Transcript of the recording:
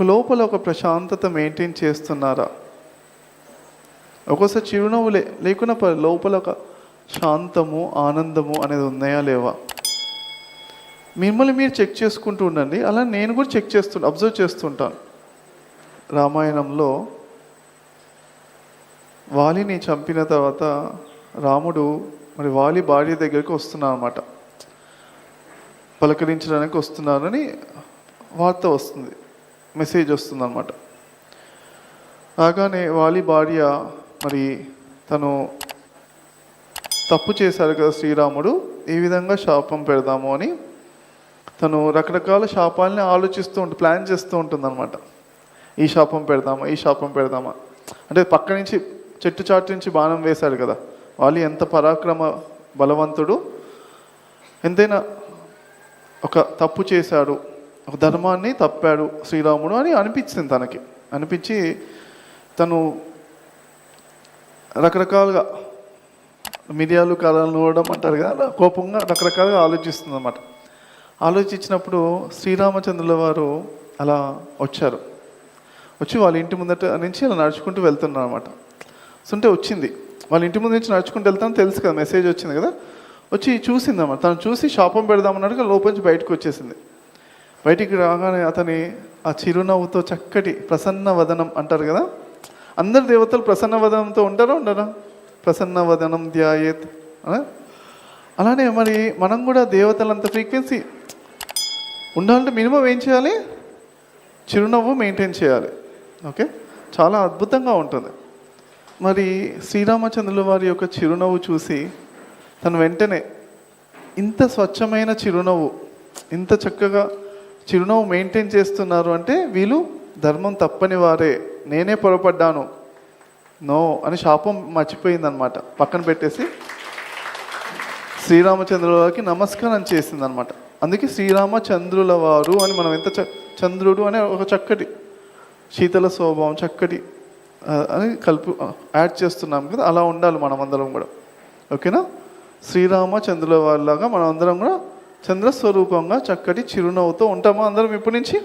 ఒక లోపల ఒక ప్రశాంతత మెయింటైన్ చేస్తున్నారా? ఒక్కోసారి చిరునవ్వు లే లేకున్నా లోపల ఒక శాంతము ఆనందము అనేది ఉన్నాయా లేవా? మిమ్మల్ని మీరు చెక్ చేసుకుంటూ ఉండండి. అలా నేను కూడా చెక్ చేస్తు అబ్జర్వ్ చేస్తుంటాను. రామాయణంలో వాలిని చంపిన తర్వాత రాముడు మరి వాలి భార్య దగ్గరికి వస్తున్నా అనమాట పలకరించడానికి వస్తున్నారని వార్త వస్తుంది. మెసేజ్ వస్తుందన్నమాట. రాగానే వాలి భార్య మరి తను తప్పు చేశారు కదా శ్రీరాముడు ఈ విధంగా శాపం పెడదాము అని తను రకరకాల శాపాలని ఆలోచిస్తూ ఉంటుంది ప్లాన్ చేస్తూ ఉంటుందన్నమాట. ఈ శాపం పెడదామా ఈ శాపం పెడదామా? అంటే పక్క నుంచి చెట్టు చాటు నుంచి బాణం వేశాడు కదా. వాళ్ళు ఎంత పరాక్రమ బలవంతుడు. ఎంతైనా ఒక తప్పు చేశాడు. ఒక ధర్మాన్ని తప్పాడు శ్రీరాముడు అని అనిపించింది తనకి. అనిపించి తను రకరకాలుగా మిరియాలు కారాలు నూడడం అంటారు కదా కోపంగా రకరకాలుగా ఆలోచిస్తుంది అనమాట ఆలోచించినప్పుడు శ్రీరామచంద్రుల వారు అలా వచ్చారు. వచ్చి వాళ్ళ ఇంటి ముందట నుంచి అలా నడుచుకుంటూ వెళ్తున్నారు అనమాట సుంటే వచ్చింది. వాళ్ళ ఇంటి ముందు నుంచి నడుచుకుంటూ వెళ్తాను తెలుసు కదా మెసేజ్ వచ్చింది కదా వచ్చి చూసింది అనమాట తను చూసి శాపం పెడదామన్నట్టుగా లోపల నుంచి బయటకు వచ్చేసింది. బయటికి రాగానే అతని ఆ చిరునవ్వుతో చక్కటి ప్రసన్న వదనం అంటారు కదా? అందరు దేవతలు ప్రసన్న వదనంతో ఉంటారా ఉండరా? ప్రసన్న వదనం ధ్యాయేత్ ఆ? అలానే మరి మనం కూడా దేవతలంత ఫ్రీక్వెన్సీ ఉండాలంటే మినిమం ఏం చేయాలి? చిరునవ్వు మెయింటైన్ చేయాలి. ఓకే? చాలా అద్భుతంగా ఉంటుంది. మరి శ్రీరామచంద్రుల వారి యొక్క చిరునవ్వు చూసి తను వెంటనే ఇంత స్వచ్ఛమైన చిరునవ్వు ఇంత చక్కగా చిరునవ్వు మెయింటైన్ చేస్తున్నారు అంటే వీళ్ళు ధర్మం తప్పని వారే. నేనే పొరపడ్డాను. నో అని శాపం మర్చిపోయిందనమాట పక్కన పెట్టేసి శ్రీరామచంద్రుల వారికి నమస్కారం చేసిందనమాట అందుకే శ్రీరామచంద్రుల వారు అని మనం ఎంత చ- చంద్రుడు అనే ఒక చక్కటి శీతల స్వభావం చక్కటి అని కలుపు యాడ్ చేస్తున్నాం కదా అలా ఉండాలి మనం అందరం కూడా. ఓకేనా? శ్రీరామచంద్రుల వారిలాగా మనం అందరం కూడా చంద్రస్వరూపంగా చక్కటి చిరునవ్వుతో ఉంటామా అందరం ఇప్పటి నుంచి?